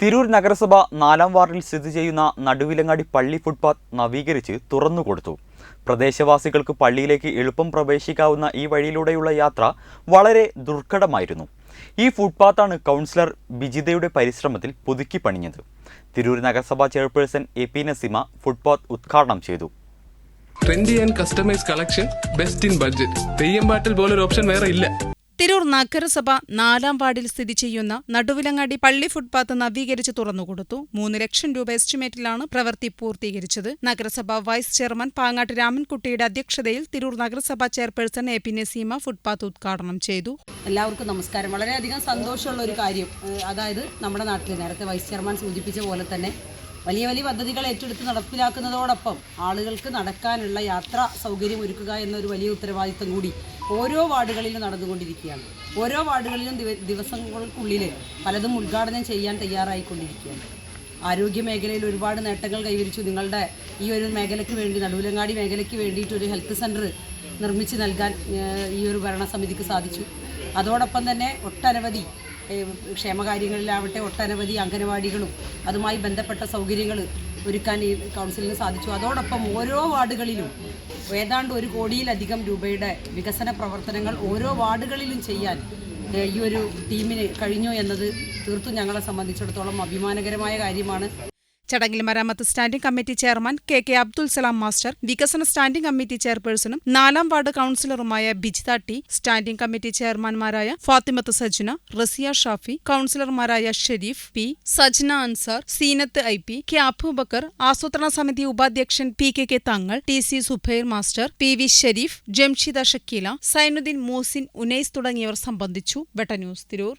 Tirur നഗരസഭ നാലാം വാർഡിൽ സ്ഥിതി ചെയ്യുന്ന നടുവിലങ്ങാടി പള്ളി ഫുട്പാത്ത് നവീകരിച്ച് തുറന്നുകൊടുത്തു പ്രദേശവാസികൾക്ക് പള്ളിയിലേക്ക് എളുപ്പം പ്രവേശിക്കാവുന്ന ഈ വഴിയിലൂടെയുള്ള യാത്ര വളരെ ദുർഘടമായിരുന്നു. ഈ ഫുട്പാത്താണ് കൗൺസിലർ ബിജിതയുടെ പരിശ്രമത്തിൽ പുതുക്കി പണിഞ്ഞത്. തിരൂർ നഗരസഭാ chairperson A P Naseema footpath ഉദ്ഘാടനം ചെയ്തു. Trendy and customise collection best in budget Theyyam പാട്ടിൽ പോലൊരു ഓപ്ഷൻ വേറെ ഇല്ല. തിരൂർ നഗരസഭ നാലാം വാർഡിൽ സ്ഥിതി ചെയ്യുന്ന നടുവിലങ്ങാടി പള്ളി ഫുട്പാത്ത് നവീകരിച്ച് തുറന്നുകൊടുത്തു. മൂന്ന് ലക്ഷം രൂപ എസ്റ്റിമേറ്റിലാണ് പ്രവൃത്തി പൂർത്തീകരിച്ചത്. നഗരസഭ വൈസ് ചെയർമാൻ പാങ്ങാട്ട് രാമൻകുട്ടിയുടെ അധ്യക്ഷതയിൽ തിരൂർ നഗരസഭ chairperson A P Naseema footpath ഉദ്ഘാടനം ചെയ്തു. എല്ലാവർക്കും നമസ്കാരം. വളരെയധികം സന്തോഷമുള്ള ഒരു കാര്യം അതായത് നമ്മുടെ നാട്ടിൽ നേരത്തെ വൈസ് ചെയർമാൻ സൂചിപ്പിച്ച പോലെ തന്നെ വലിയ വലിയ പദ്ധതികൾ ഏറ്റെടുത്ത് നടപ്പിലാക്കുന്നതോടൊപ്പം ആളുകൾക്ക് നടക്കാനുള്ള യാത്രാ സൗകര്യം ഒരുക്കുക എന്നൊരു വലിയ ഉത്തരവാദിത്തം കൂടി ഓരോ വാർഡുകളിലും നടന്നുകൊണ്ടിരിക്കുകയാണ്. ഓരോ വാർഡുകളിലും ദിവസങ്ങൾക്കുള്ളിൽ പലതും ഉദ്ഘാടനം ചെയ്യാൻ തയ്യാറായിക്കൊണ്ടിരിക്കുകയാണ്. ആരോഗ്യ മേഖലയിൽ ഒരുപാട് നേട്ടങ്ങൾ കൈവരിച്ചു. നിങ്ങളുടെ ഈ ഒരു മേഖലയ്ക്ക് വേണ്ടി നടുവിലങ്ങാടി മേഖലയ്ക്ക് വേണ്ടിയിട്ട് ഒരു ഹെൽത്ത് സെന്റർ നിർമ്മിച്ച് നൽകാൻ ഈ ഒരു ഭരണസമിതിക്ക് സാധിച്ചു. അതോടൊപ്പം തന്നെ ഒട്ടനവധി ക്ഷേമകാര്യങ്ങളിലാവട്ടെ ഒട്ടനവധി അംഗനവാടികളും അതുമായി ബന്ധപ്പെട്ട സൗകര്യങ്ങൾ ഒരുക്കാൻ ഈ കൗൺസിലിന് സാധിച്ചു. അതോടൊപ്പം ഓരോ വാർഡുകളിലും ഏതാണ്ട് ഒരു കോടിയിലധികം രൂപയുടെ വികസന പ്രവർത്തനങ്ങൾ ഓരോ വാർഡുകളിലും ചെയ്യാൻ ഈ ഒരു ടീമിന് കഴിഞ്ഞു എന്നത് തീർത്തും ഞങ്ങളെ സംബന്ധിച്ചിടത്തോളം അഭിമാനകരമായ കാര്യമാണ്. ചടങ്ങിൽ മരാമത്ത് standing committee chairman K K Abdul Salam master വികസന സ്റ്റാൻഡിംഗ് കമ്മിറ്റി ചെയർപേഴ്സണും നാലാം വാർഡ് കൌൺസിലറുമായ ബിജിത ടി സ്റ്റാൻഡിംഗ് കമ്മിറ്റി ചെയർമാൻമാരായ Fathimath Sajna Rasiya Shafi കൌൺസിലർമാരായ Sherif P Sajna Ansar Seenath I P K Abubakar ആസൂത്രണ സമിതി ഉപാധ്യക്ഷൻ P K K Thangal T C Zubair master P V Sherif Jamshida Shakeela Sainudheen Moosin Unais തുടങ്ങിയവർ സംബന്ധിച്ചു. വെട്ടന്യൂസ് തിരൂർ.